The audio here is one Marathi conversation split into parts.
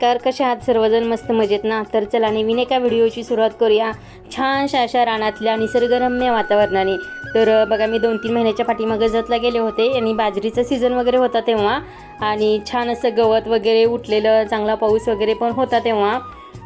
नमस्कार कशा आहात सर्वजण? मस्त मजेत ना? तर चला नवीन एका व्हिडिओची सुरुवात करूया. छानशा अशा रानातल्या निसर्गरम्य वातावरणाने. तर बघा मी दोन तीन महिन्याच्या पाठीमागे जतला गेले होते आणि बाजरीचा सीझन वगैरे होता तेव्हा. आणि छान असं गवत वगैरे उठलेलं चांगला पाऊस वगैरे पण होता तेव्हा.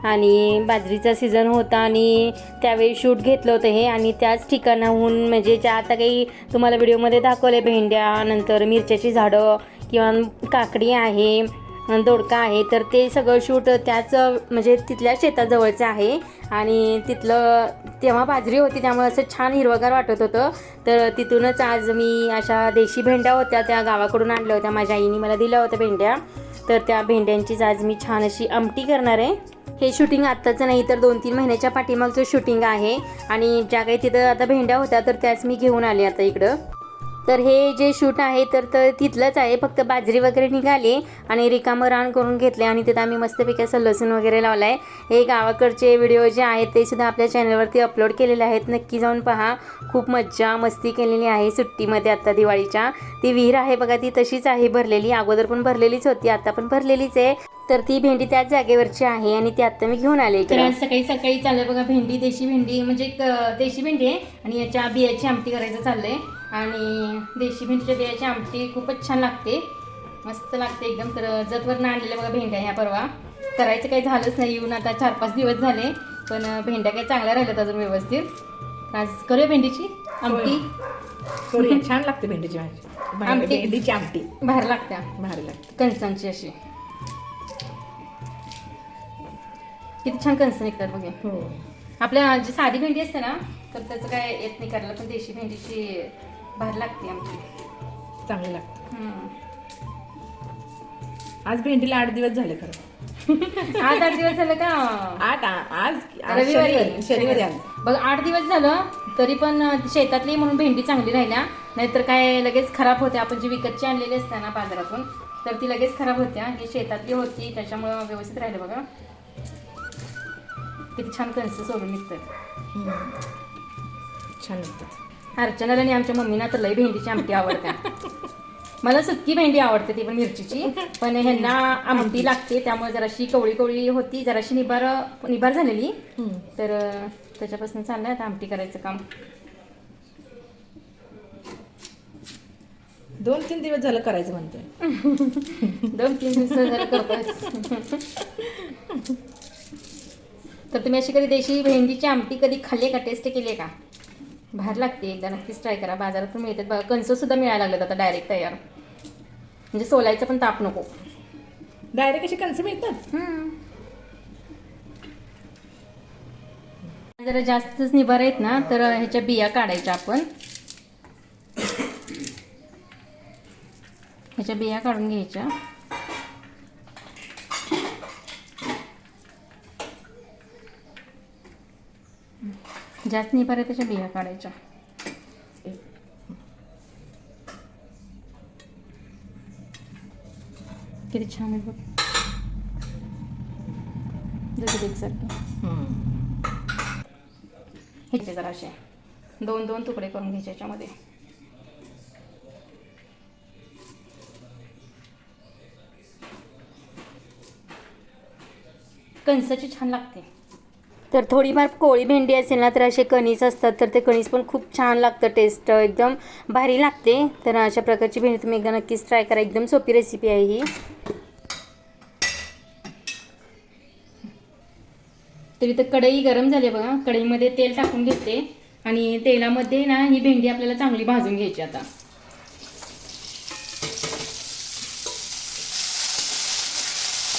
आणि बाजरीचा सीझन होता आणि त्यावेळी शूट घेतलं होतं हे. आणि त्याच ठिकाणाहून म्हणजे ज्या आता काही तुम्हाला व्हिडिओमध्ये दाखवले भेंड्या नंतर मिरच्याची झाडं किंवा काकडी आहे. दोडका आहे तर ते सगळं शूट त्याच म्हणजे तिथल्या शेताजवळचं आहे. आणि तिथलं तेव्हा बाजरी होती त्यामुळे असं छान हिरवगार वाटत होतं. तर तिथूनच आज मी अशा देशी भेंड्या होत्या त्या गावाकडून आणल्या होत्या. माझ्या आईने मला दिल्या होत्या भेंड्या. तर त्या भेंड्यांचीच आज मी छान अशी आमटी करणार आहे. हे शूटिंग आत्ताचं नाही तर दोन तीन महिन्याच्या पाठीमागचं शूटिंग आहे. आणि ज्या काही तिथं आता भेंड्या होत्या तर त्याच मी घेऊन आले आता इकडं. तर हे जे शूट आहे तर तर तिथलंच आहे. फक्त बाजरी वगैरे निघाली आणि रिकामं रान करून घेतले आणि तिथं आम्ही मस्तपैकी असं लसूण वगैरे लावलं आहे हे गावाकडचे व्हिडिओ जे आहेत ते सुद्धा आपल्या चॅनलवरती अपलोड केलेले आहेत. नक्की जाऊन पहा. खूप मज्जा मस्ती केलेली आहे सुट्टीमध्ये आत्ता दिवाळीच्या. ती विहीर आहे बघा ती तशीच आहे भरलेली. अगोदर पण भरलेलीच होती आता पण भरलेलीच आहे. तर ती भेंडी त्याच जागेवरची आहे आणि ती आता मी घेऊन आले तर आज सकाळी सकाळी चाललंय बघा भेंडी देशी भेंडी म्हणजे एक, देशी भेंडी आहे आणि याच्या बियाची आमटी करायचं चाललंय. आणि देशी भेंडीच्या बियाची आमटी खूपच छान लागते. मस्त लागते एकदम. तर जतवरनं आणलेल्या बघा भेंड्या ह्या परवा. करायचं काही झालंच नाही. येऊन आता चार पाच दिवस झाले. पण भेंड्या काही चांगल्या राहिल्यात अजून व्यवस्थित. आज करूया भेंडीची आमटी? छान लागते भेंडीची भाजी. आमटी. भेंडीची आमटी. बाहेर लागत्या भारी लागते. कणसांची अशी. किती छान कणसं निघतात बघे हो. आपल्या जी साधी भेंडी असते ना तर त्याचं काय येत नाही करायला पण देशी भेंडीची भारी लागते आमची. चांगली लागते. आज भेंडीला आठ दिवस झाले खरं. आठ आठ दिवस झालं का? आठ आज रविवारी. शनिवारी बघ आठ दिवस झालं तरी पण शेतातली म्हणून भेंडी चांगली राहिल्या नाहीतर काय लगेच खराब होते आपण जी विकतची आणलेली असते ना बाजारातून तर ती लगेच खराब होत्या. ही शेतातली होती त्याच्यामुळं व्यवस्थित राहिलं बघा. किती छान कणस सोडून निघतात. छान लागतात. अर्चनाला आणि आमच्या मम्मीना तर लई भेंडीची आमटी आवडते. मला सुक्की भेंडी आवडते ती पण मिरचीची. पण ह्यांना आमटी लागते त्यामुळे जराशी कवळी कवळी होती जराशी निबार निबार झालेली. तर त्याच्यापासून चाललंय आता आमटी करायचं काम. दोन तीन दिवस झालं करायचं म्हणतोय दोन तीन दिवस जरा करतोय. तर तुम्ही अशी कधी देशी भेंडीची आमटी कधी खाल्ली का? टेस्ट केली आहे का? बाहेर लागते एकदा नक्कीच ट्राय करा. बाजारातून मिळतात. बघा कणसं सुद्धा मिळायला लागलेत आता डायरेक्ट तयार. म्हणजे सोलायचं पण ताप नको. डायरेक्ट अशी कणसं मिळतात? जरा जास्तच निभार आहेत ना तर ह्याच्या बिया काढायच्या आपण. ह्याच्या बिया काढून घ्यायच्या. जास्त नाही आहे त्याच्या बिया काढायच्या. किती छान आहे बघ. जसं एकसारखं. जरा असे. दोन दोन तुकडे करून घ्यायचे याच्यामध्ये कणसाची छान लागते. तर थोडीफार कोळी भेंडी असेल ना तर असे कणीस असतात तर ते कणीस पण खूप छान लागतं टेस्ट एकदम भारी लागते. तर अशा प्रकारची भेंडी तुम्ही एकदा नक्कीच ट्राय करा एकदम सोपी रेसिपी आहे ही. तर इथं कढई गरम झाली बघा. कढईमध्ये तेल टाकून घेते. आणि तेलामध्ये ना ही भेंडी आपल्याला चांगली भाजून घ्यायची आता.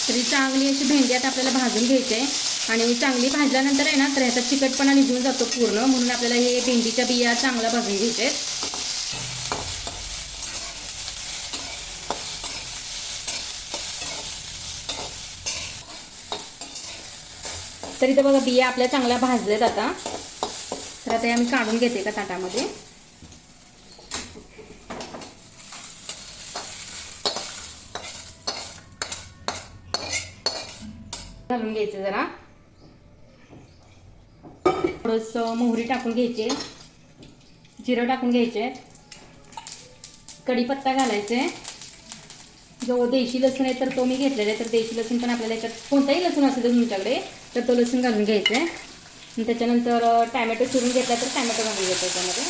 तरी चांगली अशी भेंडी आता आपल्याला भाजून घ्यायची आहे. आणि चांगली भाजल्यानंतर आहे ना तर ह्याचा चिकटपणा निघून जातो पूर्ण. म्हणून आपल्याला हे भेंडीच्या बिया चांगल्या भाजून घ्यायच्या आहेत. तर इथं बघा बिया आपल्या चांगल्या भाजल्यात आता. तर आता आम्ही काढून घेते का ताटामध्ये. घालून घ्यायचं जरा. थोडंसं मोहरी टाकून घ्यायचे. जिरं टाकून घ्यायचे. कढीपत्ता घालायचे. जो देशी लसूण आहे तर तो मी घेतलेला आहे. तर देशी लसूण पण आपल्याला याच्यात कोणताही लसूण असेल तर तुमच्याकडे तर तो लसूण घालून घ्यायचा. आहे आणि त्याच्यानंतर टॅमॅटो चिरून घेतला तर टॅमॅटो घालून घ्यायचा त्याच्यामध्ये.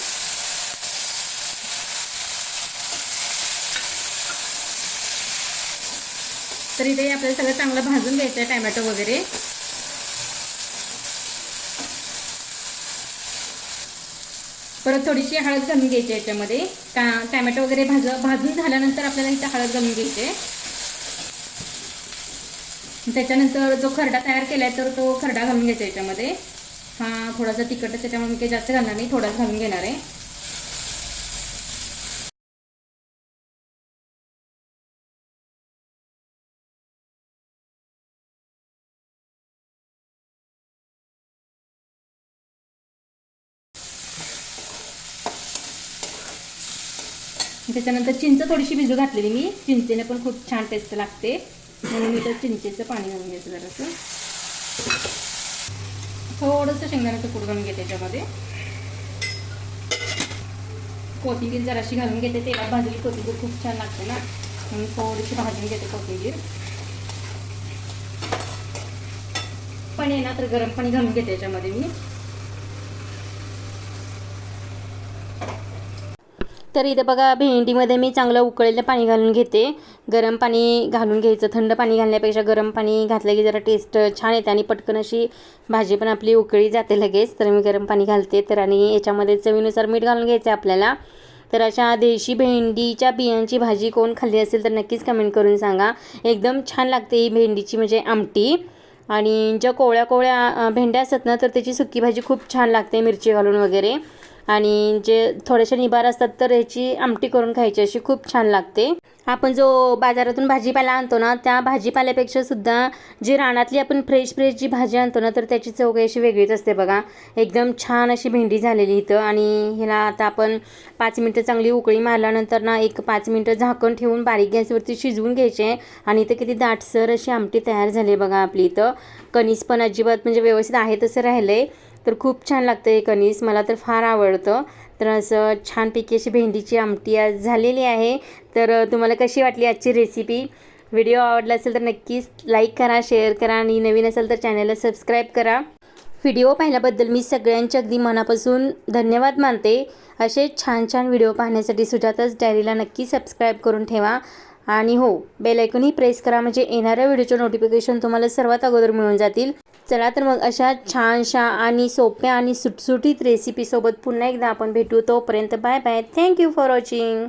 तर इथे आपल्याला सगळं चांगलं भाजून घ्यायचं आहे टॅमॅटो वगैरे. परत थोडीशी हळद घालून घ्यायची याच्यामध्ये. का टॅमॅटो वगैरे भाज भाजून झाल्यानंतर आपल्याला इथं हळद घालून घ्यायची. आहे. त्याच्यानंतर जो खरडा तयार केला आहे तर तो खरडा घालून घ्यायचा याच्यामध्ये. हा थोडासा तिखट त्याच्यामुळे मी काही जास्त घालणार नाही थोडाच घालून घेणार आहे. त्याच्यानंतर चिंच थोडीशी भिजू घातलेली मी. चिंचेने पण खूप छान टेस्ट लागते. म्हणून मी तर चिंचेचं पाणी घालून घ्यायचं जरासं. थोडंसं शेंगदाण्याचं कूट घालून घेते त्याच्यामध्ये कोथिंबीर जराशी घालून घेते. तेलात भाजली कोथिंबीर खूप छान लागते ना. म्हणून थोडीशी भाजून घेते कोथिंबीर. पण आहे ना तर गरम पाणी घालून घेते याच्यामध्ये मी. तर इथे बघा भेंडीमध्ये मी चांगलं उकळलेलं पाणी घालून घेते. गरम पाणी घालून घ्यायचं. थंड पाणी घालण्यापेक्षा गरम पाणी घातलं की जरा टेस्ट छान येते आणि पटकन अशी भाजी पण आपली उकळी जाते लगेच. तर मी गरम पाणी घालते. तर आणि याच्यामध्ये चवीनुसार मीठ घालून घ्यायचं आहे आपल्याला. तर अशा देशी भेंडीच्या बियांची भाजी कोण खाल्ली असेल तर नक्कीच कमेंट करून सांगा. एकदम छान लागते ही भेंडीची म्हणजे आमटी. आणि ज्या कोवळ्या कोवळ्या भेंड्या असतात ना तर त्याची सुकी भाजी खूप छान लागते मिरची घालून वगैरे. आणि जे थोडेसे निभार असतात तर ह्याची आमटी करून खायची अशी खूप छान लागते. आपण जो बाजारातून भाजीपाला आणतो ना त्या भाजीपाल्यापेक्षा सुद्धा जी रानातली आपण फ्रेश फ्रेश जी भाजी आणतो ना तर त्याची चव काही अशी वेगळीच असते बघा. एकदम छान अशी भेंडी झालेली इथं आणि ह्याला आता आपण पाच मिनटं चांगली उकळी मारल्यानंतर ना एक पाच मिनटं झाकण ठेवून बारीक गॅसवरती शिजवून घ्यायचे आणि इथं किती दाटसर अशी आमटी तयार झाली बघा आपली इथं. कणीस पण अजिबात म्हणजे व्यवस्थित आहे तसं राहिलं आहे तर खूप छान लागतं हे कणीस. मला तर फार आवडतं. तर असं छानपैकी अशी भेंडीची आमटी आज झालेली आहे. तर तुम्हाला कशी वाटली आजची रेसिपी व्हिडिओ आवडला असेल तर नक्कीच लाईक करा शेअर करा आणि नवीन असेल तर चॅनलला सबस्क्राईब करा. व्हिडिओ पाहिल्याबद्दल मी सगळ्यांच्या अगदी मनापासून धन्यवाद मानते. असे छान छान व्हिडिओ पाहण्यासाठी सुजाताच डायरीला नक्की सबस्क्राईब करून ठेवा. आणि हो बेल प्रेस करा म्हणजे येणाऱ्या व्हिडिओचे नोटिफिकेशन तुम्हाला सर्वात अगोदर मिळून जातील. चला तर मग अशा छानशा आणि सोप्या आणि सुटसुटीत रेसिपीसोबत पुन्हा एकदा आपण भेटू तोपर्यंत bye bye thank you for watching